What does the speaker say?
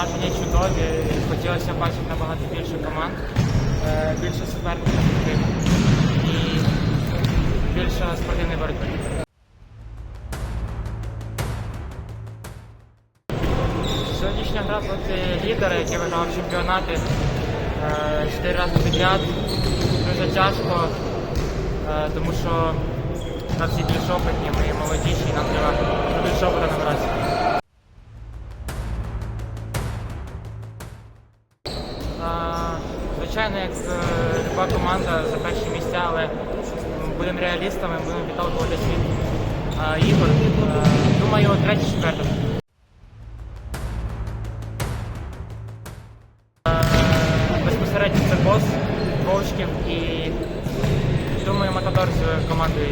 Враження чудові. Хотілося бачити набагато більше команд, е, більше суперників і більше спортивної боротьби. Сьогоднішня гра проти лідера, який виграв чемпіонати е, чотири рази підряд. Дуже тяжко, е, тому що гравці більш опитні, ми молодіші, нам треба більше опиту Звичайно, як е, люба команда за перші місця, але будемо реалістами, будемо відталкуватися від ігор. Е, Думаю, третє, четверте. Безпосередньо це бос Вовчків і думаю, Матадор з командою